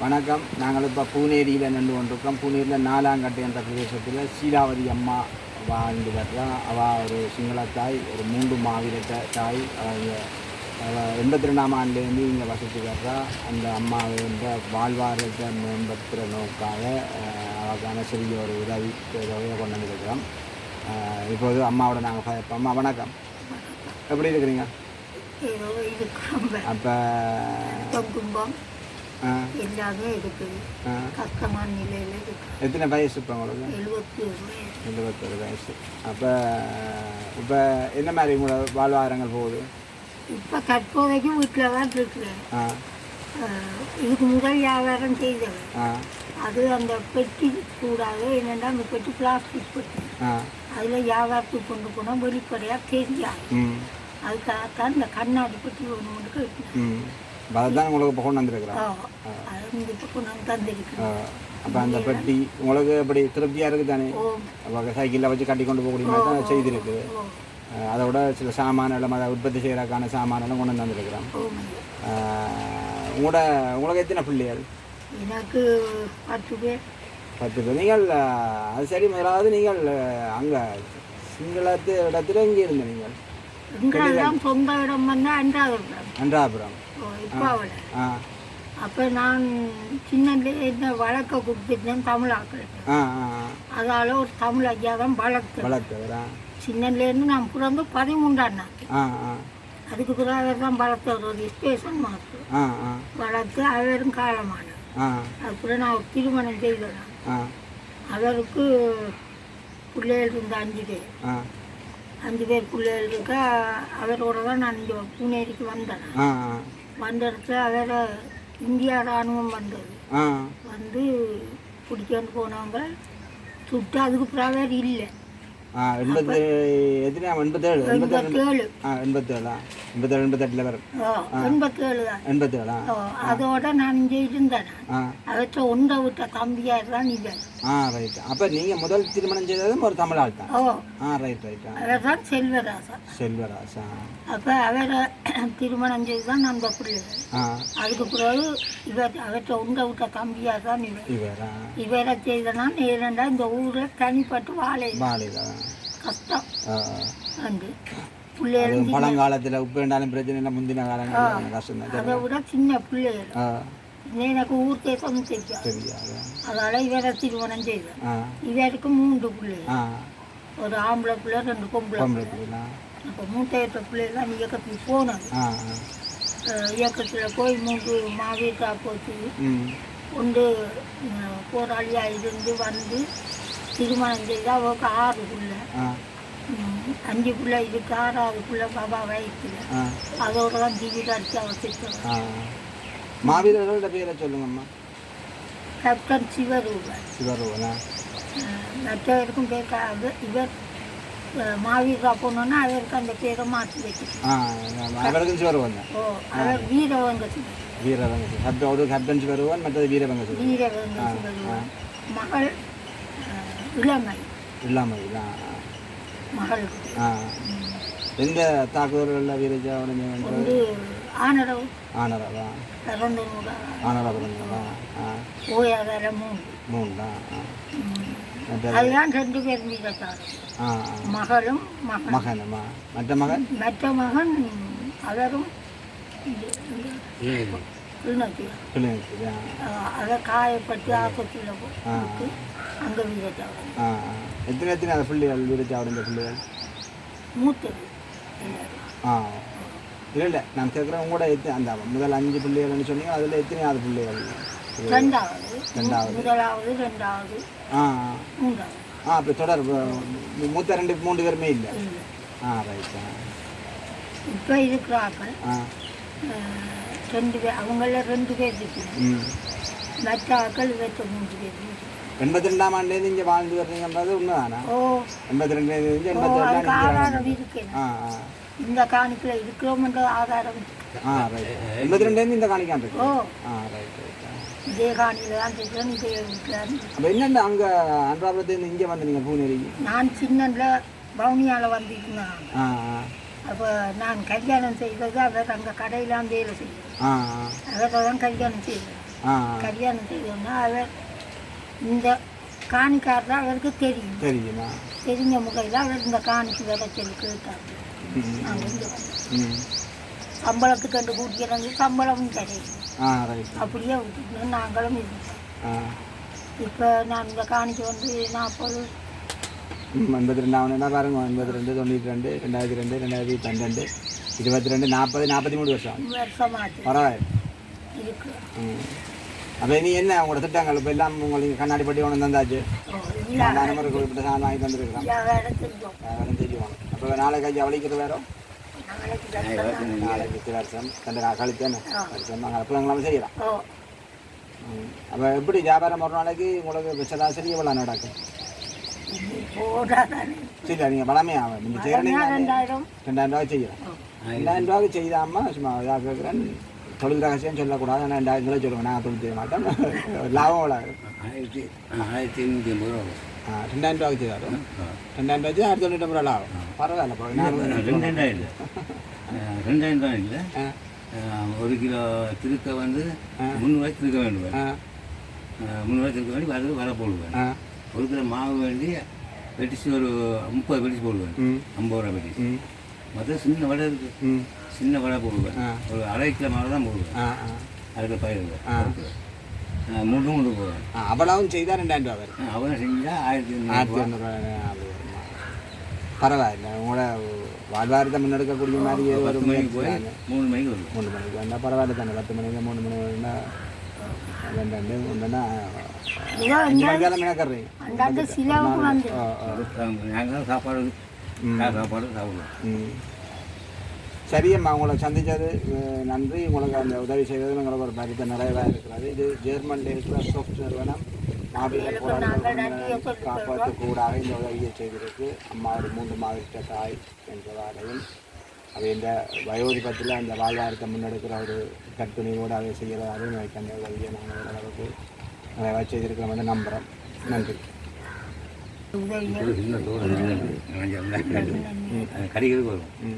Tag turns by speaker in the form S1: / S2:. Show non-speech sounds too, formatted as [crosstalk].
S1: வணக்கம். நாங்கள் இப்போ பூனேரியில் நின்று கொண்டிருக்கோம். பூனேரியில் நாலாங்கட்டை என்ற பிரதேசத்தில் சீலாவதி அம்மா வாழ்ந்து வர்றா அவள் ஒரு சிங்கள தாய் ஒரு மூன்று மாவீர தாய். எண்பத்தி ரெண்டாம் ஆண்டுலேருந்து இங்கே வசித்து வர்றா அந்த அம்மாவை வந்து வாழ்வாரத்தை மேம்படுத்துகிற நோக்காக அவளுக்கான சிறிய ஒரு உதவி தொகையை கொண்டு வந்திருக்கிறோம். இப்போது அம்மாவோட நாங்கள் பயப்போம் அம்மா வணக்கம். எப்படி இருக்கிறீங்க? அப்போ
S2: எல்லாமே இருக்குது. கஷ்டமான நிலையில் இருக்கு
S1: எத்தனை வயசு இப்போ உங்களுக்கு?
S2: எழுபத்தி ஒரு வயசு.
S1: அப்போ இப்போ என்ன மாதிரி உங்களோட வாழ்வாதாரங்கள் போகுது?
S2: இப்போ தற்போதைக்கு வீட்டில் தான் இருக்கிறேன் இதுக்கு முதல் வியாபாரம் செய்தவன்.
S1: ஆ.
S2: அது அந்த பெட்டி கூடாது என்னென்னா அந்த பெட்டி பிளாஸ்டிக் பெட்டி. அதில் வியாபாரத்துக்கு கொண்டு போனால் வெளிப்படையாக தெரியாது.
S1: ம்.
S2: அதுக்காகத்தான் இந்த கண்ணாடி பெட்டி ஒன்று ஒன்று கட்டினேன்.
S1: ம் அதை தான் உங்களுக்கு இப்போ கொண்டு வந்திருக்கிறோம்
S2: அதை
S1: அப்போ அந்த பெட்டி உங்களுக்கு எப்படி திருப்தியாக இருக்குது தானே? அப்போ சைக்கிளில் வச்சு கட்டி கொண்டு போகக்கூடிய மாதிரி தான் செய்திருக்குது அஹ் அதோட சில சாமான்களும் அதை உற்பத்தி செய்கிறதுக்கான சாமானெல்லாம் கொண்டு வந்து வந்திருக்கிறோம் உங்களோட உங்களுக்கு எத்தனை பிள்ளைகள்?
S2: எனக்கு பத்து பேர்.
S1: பத்து பேர். நீங்கள் அது சரி முதலாவது நீங்கள் அங்கே சிங்களத்து இடத்துல இங்கே இருந்த நீங்கள்.
S2: எங்களெல்லாம் சொந்த இடம் வந்து
S1: அன்றாபுரம்
S2: ஓ இப்போ
S1: ஆ.
S2: அப்போ நான் சின்னதுல என்ன வழக்க கொடுத்துட்டேன் தமிழ் ஆக்களுக்கு
S1: ஆ ஆ.
S2: அதால் ஒரு தமிழ் ஐயா தான் வளர்த்து
S1: வளர்த்தவரா
S2: சின்னதுலேருந்து நான் பிறந்து பதிமூன்றாம் நாள். அதுக்கு பிறகு தான் வளர்த்தவர் ஒரு ஸ்டேஷன் மாஸ்டர். வளர்த்து அவரும் காலமானார். அப்புறம் நான் ஒரு திருமணம் செய்தேன். அவருக்கு பிள்ளைகள் இருந்த அஞ்சு பேர். அஞ்சு பேர் பிள்ளைகள் இருக்க அவரோட தான் நான் இங்கே பூனேரிக்கு வந்தேன். வந்த இடத்துல அவரை இந்தியா ராணுவம் வந்தது. வந்து பிடிக்காண்டு போனவங்க சுட்டு அதுக்கு பிறகு இல்லை.
S1: எண்பத்தி எத்தனை எண்பத்தேழு எண்பத்தேழு
S2: எண்பத்தேழு?
S1: எண்பத்தேழா எண்பத்தெட்டில் வரும்
S2: ஓ எண்பத்தேழு தான்.
S1: எண்பத்தேழா?
S2: ஓ அதோட நான் இங்கே இருந்தேன். அவற்றை விட்ட தம்பியார் தான் இவர்.
S1: ஆ ரைட் அப்போ நீங்கள் முதல் திருமணம் செய்ததும் ஒரு தமிழ் ஆள் தான்.
S2: ஓ.
S1: ஆ ரைட் ரைட் ஆ
S2: அவர் தான் செல்வராசா.
S1: செல்வராஜ் [clears throat] ஆ
S2: அப்போ அவரை திருமணம் செய்து தான் அந்த பிள்ளைகள் அதுக்கு பிறகு இவர் அவற்றை உண்டை விட்ட தம்பியார் தான் இவர்.
S1: இவரா?
S2: செய்தனா ஏனென்றா இந்த ஊரில் தனிப்பட்டு வாழை. கஷ்டம்.
S1: அது பழங்காலத்தில் உப்பு வேண்டாலும் பிரச்சனை இல்லை முந்தின காலங்களில் கஷ்டம்
S2: அதை விட சின்ன பிள்ளைகள். எனக்கு ஊர் தேசம் தெரியாது
S1: தெரியாது
S2: அதனால இவரை திருமணம் செய்தேன்.
S1: ஆ.
S2: இவருக்கு மூன்று பிள்ளைகள்.
S1: ஆ.
S2: ஒரு ஆம்பளை பிள்ளை ரெண்டு பொம்பளை பிள்ளை. அப்போ மூட்டையிட்ட பிள்ளைலாம் இயக்கத்துக்கு
S1: ஆ
S2: இயக்கத்தில் போய் மூன்று மாவீட்டா போச்சு. கொண்டு போராளியாக இருந்து வந்து திருமணம் செய்து அவருக்கு ஆறு பிள்ளை. அஞ்சு பிள்ளை இதுக்கு ஆறாவது பிள்ளை பாபா வயிற்றுல
S1: ஆ.
S2: அதோட தான் ஜீவிதா அடிச்சு
S1: ஆ. மாவீரர்களோட பேரை சொல்லுங்கம்மா.
S2: கேப்டன் சிவரூபன்.
S1: சிவருவனா
S2: மற்றவருக்கும் பேர் இவர் மாவீரா போனோன்னா அவருக்கு அந்த பேரை மாற்றி
S1: ஆ அவருக்கும் சிவருவன் தான்.
S2: ஓ அவர் வீரவங்க
S1: வீரவங்க ஒரு கேப்டன் சிவருவன் மற்றது வீரவங்க
S2: வீரவங்க மகள் இளமை. மகளுக்கு
S1: ஆ எந்த தாக்குதல்களில் வீரஜா உடனே
S2: வந்து ஆனரவு
S1: ஆனரவா
S2: பிறந்த நூறா.
S1: ஆனரவா ஆ.
S2: ஓயாதார மூன்று?
S1: மூணு தான்
S2: அதுதான் ரெண்டு பேர்
S1: ஆ.
S2: மகளும் மகன்
S1: மகனம்மா மற்ற மகன்?
S2: மற்ற மகன் அவரும். கிளிநொச்சி
S1: கிளிநொச்சி
S2: அதை காயப்பட்டு ஆஸ்பத்திரியில். போட்டு அங்கே
S1: ஆ. எத்தனை எத்தனை அந்த பிள்ளைகள் வீரஜா உடைஞ்ச பிள்ளைகள்?
S2: மூத்தது.
S1: ஆ. இல்லை இல்லை நான் கேட்குறேன் உங்களோட எத்தனை அந்த முதல் அஞ்சு பிள்ளைகள்னு சொன்னீங்க அதில் எத்தனையாவது பிள்ளைகள்?
S2: ரெண்டாவது.
S1: ரெண்டாவது.
S2: முதலாவது ரெண்டாவது.
S1: ஆ.
S2: மூன்றாவது.
S1: ஆ தொடர் மூத்த ரெண்டு மூன்று பேருமே இல்லை? ஆ ரைட் ஆ
S2: இப்போ இருக்கிறார்கள்.
S1: ஆ.
S2: ரெண்டு பேர் அவங்கள ரெண்டு பேர் இருக்கிறாங்க மற்ற ஆக்கள் இவற்ற மூன்று பேர்.
S1: எண்பத்தி ரெண்டாம் ஆண்டுலேருந்து இங்கே வாழ்ந்து வர்றீங்கன்றது உண்மைதானா?
S2: ஓ.
S1: எண்பத்தி ரெண்டுலேருந்து எண்பத்தி ரெண்டாம்
S2: ஆதாரம்
S1: ஆ
S2: இந்த காணிக்கில் இருக்கிறோம்ன்ற ஆதாரம் இருக்கு.
S1: ஆ ரைட் எண்பத்தி ரெண்டுலேருந்து இந்த காணிக்கான் இருக்கு.
S2: ஓ.
S1: ஆ ரைட் ரைட்
S2: இதே காணியில் தான் இருக்கிறேன் இதே வீட்டில்
S1: அப்போ என்னென்ன அங்கே அன்றாபுரத்துலேருந்து இங்கே வந்து நீங்கள்
S2: நான் சின்னல பவுனியால் வந்துருந்தேன்
S1: ஆ ஆ.
S2: அப்போ நான் கல்யாணம் செய்தது அவர் அங்கே கடையிலாம் வேலை செய்யும். அவரை தான் கல்யாணம் செய்தேன் கல்யாணம் செய்யணும்னா அவர் இந்த காணிக்கார் தான் அவருக்கு தெரியும்.
S1: தெரியுமா?
S2: தெரிஞ்ச முகையில் அவர் இந்த காணிக்கு வேலை சொல்லி கேட்டார் இங்கே
S1: ம்.
S2: சம்பளத்துக்கு கண்டு கூட்டிக்கிறது சம்பளமும் கிடையாது. அப்படியே நாங்களும் இருந்தோம். இப்போ நான் இந்த காணிக்கு வந்து நாற்பது
S1: எண்பத்தி ரெண்டாவது என்ன பாருங்க எண்பத்தி ரெண்டு தொண்ணூற்றி ரெண்டு ரெண்டாயிரத்தி ரெண்டு ரெண்டாயிரத்தி பன்னெண்டு இருபத்தி ரெண்டு நாற்பது நாற்பத்தி மூணு வருஷம் பரவாயில்ல அப்போ இனி என்ன உங்களோட திட்டங்கள் இப்போ எல்லாம் உங்களுக்கு கண்ணாடி பட்டி ஒன்று தந்தாச்சு நம்பர் குறிப்பிட்ட சாதனம் வாங்கி
S2: செஞ்சோம்
S1: வேறு தெரியும் அப்போ நாளைக்கு கஞ்சி அவளிக்கிறது வேறோ
S2: நாளைக்கு
S1: வருஷம் ரெண்டு நாள் கழித்தேன்னு வருஷம் நாங்கள் அப்போ எங்களாம் செய்யலாம்
S2: ஓ
S1: அப்போ எப்படி வியாபாரம் ஒரு நாளைக்கு உங்களுக்கு சராசரி எவ்வளோ நடக்கும் சரி நீங்கள் பணமே ஆகும் நீங்கள் செய்கிறீங்க
S2: ரெண்டாயிரம்
S1: ரூபாய் செய்யலாம் ரெண்டாயிரம் ரூபாய்க்கு செய்தாமல் சும்மா இதாக கேட்குறேன் தொழில் ரகசியம் சொல்லக்கூடாது ஆனால் ரெண்டாயிரம் ரூபாய் சொல்லுவேன் நான் தொழில் செய்ய மாட்டேன் லாபம் ஆகும்?
S3: ஆயிரத்தி ஆயிரத்தி எண்ணூற்றி ஐம்பது ரூபா வரும்.
S1: ஆ ரெண்டாயிரம் ரூபாய்க்கு செய்தாரு. ரெண்டாயிரம் ரூபாய்க்கு ஆயிரத்தி தொண்ணூற்றி ரூபா லாபம் பரவாயில்ல
S3: ரெண்டாயிரம் இல்லை ரெண்டாயிரம் தான் இல்லை ஒரு கிலோ திருக்க வந்து முந்நூறுவாய்க்கு திருக்க வேண்டும்
S1: ஆ
S3: முந்நூறுவாய்க்கு திருக்க வேண்டி வர வர போடுவேன்
S1: ஆ
S3: ஒரு கிலோ மாவு வேண்டி வெட்டிச்சு ஒரு முப்பது வெட்டிச்சு போடுவேன் ஐம்பது ரூபா வெட்டிச்சு
S1: ம்.
S3: மற்ற சின்ன வடை இருக்கு.
S1: ம்.
S3: சின்ன வடை போடுவேன். ஒரு அரை கிலோ மாவு தான் போடுவேன் அதுக்கு பயிர்
S1: ஆ.
S3: முண்டு முண்டு போவேன்
S1: ஆ அவ்வளவும் செய்தால் ரெண்டாயிரம் ரூபா வரும்.
S3: அவன் செஞ்சால் ஆயிரத்தி
S1: ஆயிரத்தி இரநூறுவா வருமா. பரவாயில்ல. உங்களோட வாழ்வாரத்தை முன்னெடுக்கக்கூடிய மாதிரி ஒரு
S3: மணிக்கு போய். மூணு மணிக்கு வருவேன்
S1: மூணு மணிக்கு வந்தால் பரவாயில்ல தானே. பத்து மணிக்கு மூணு மணி வந்தா
S3: நாங்கள் சாப்பாடு சாப்பாடு சாப்பிடுவோம்
S1: சரியம்மா உங்களை சந்தித்தது நன்றி உங்களுக்கு அந்த உதவி செய்தது எங்களுக்கு ஒரு மதித்த நிறைவாக இருக்கிறது இது ஜெர்மனில் இருக்கிற சோஃப்ட் நிறுவனம் மாவீரர் போராட்ட காப்பாற்று இந்த உதவியை செய்திருக்கு அம்மா ஒரு மூன்று மாவட்ட தாய் என்றதாலையும் அவை இந்த வயோதிபத்தில் அந்த வாழ்வாரத்தை முன்னெடுக்கிற ஒரு கற்பனையோடு அதை செய்கிறதாலும் எனக்கு அந்த உதவியை நாங்கள் ஓரளவுக்கு நிறைவாக செய்திருக்கிறோம் வந்து நம்புகிறோம் நன்றி
S2: உதவி